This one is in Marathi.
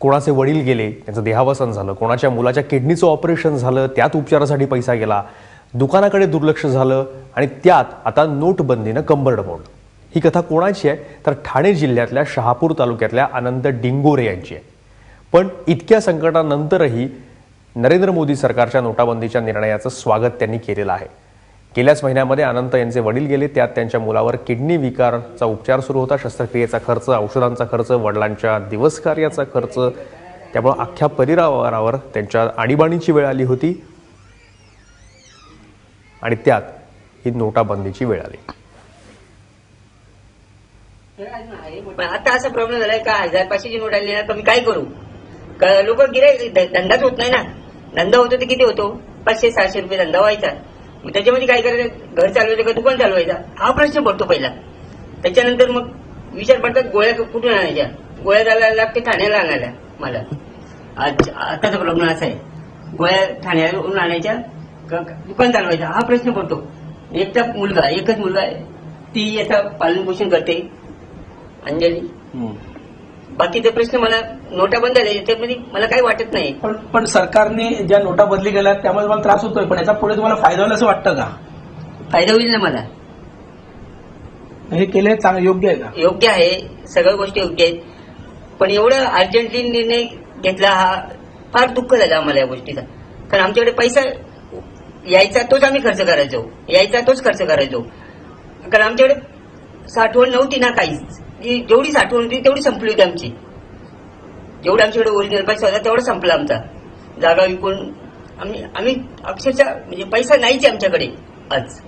कोणाचे वडील गेले त्यांचं देहावसन झालं कोणाच्या मुलाच्या किडनीचं ऑपरेशन झालं त्यात उपचारासाठी पैसा गेला दुकानाकडे दुर्लक्ष झालं आणि त्यात आता नोटबंदीनं कंबरड मोडलं. ही कथा कोणाची आहे? तर ठाणे जिल्ह्यातल्या शहापूर तालुक्यातल्या आनंद डिंगोरे यांची आहे. पण इतक्या संकटानंतरही नरेंद्र मोदी सरकारच्या नोटाबंदीच्या निर्णयाचं स्वागत त्यांनी केलेलं आहे. गेल्याच महिन्यामध्ये अनंत यांचे वडील गेले त्यात त्यांच्या मुलावर किडनी विकारचा उपचार सुरू होता. शस्त्रक्रियेचा खर्च औषधांचा खर्च वडिलांच्या दिवस कार्याचा खर्च त्यामुळे अख्ख्या परिवारावर त्यांच्या आणीबाणीची वेळ आली होती. आणि त्यात ही नोटाबंदीची वेळ आली. पण आता असा प्रॉब्लेम झालाय का? हजार पाचशेची नोट आली ना तर मी काय करू? लोक गिराय धंदाच होत नाही ना. धंदा होतो तर किती होतो? पाचशे सहाशे रुपये धंदा व्हायचा. मग त्याच्यामध्ये काय करायचं? घर चालवायचं का दुकान चालवायचा? हा प्रश्न पडतो पहिला. त्याच्यानंतर मग विचार पडतात गोळ्या कुठून आणायच्या? गोळ्या जायला लागते ठाण्याला आणायला मला. आज आताचा प्रॉब्लेम असा आहे. गोळ्या ठाण्याला आणायच्या का दुकान चालवायचा? हा प्रश्न पडतो. एकटा मुलगा एकच मुलगा आहे. ती याचा पालन पोषण करते. अंजली. बाकीचे प्रश्न मला नोटा बंद झाले त्याच्यामध्ये मला काही वाटत नाही. पण पण सरकारने ज्या नोटा बदली केल्या त्यामुळे मला त्रास होतोय पण याचा पुढे तुम्हाला फायदा होईल असं वाटतं का? फायदा होईल ना मला. हे केले चांगलं योग्य आहे का? योग्य आहे सगळ्या गोष्टी योग्य आहेत. पण एवढं अर्जंटली निर्णय घेतला हा फार दुःख झालं आम्हाला या गोष्टीचा. कारण आमच्याकडे पैसा यायचा तोच आम्ही खर्च करायचो. यायचा तोच खर्च करायचो. कारण आमच्याकडे साठवण नव्हती ना काहीच. जी जेवढी साठवण होती तेवढी संपली होती आमची. जेवढा आमच्याकडे ओरिजिनल पैसा होता तेवढा संपला आमचा. जागा विकून आम्ही आम्ही अक्षरशः म्हणजे पैसा नाहीच आमच्याकडे आज.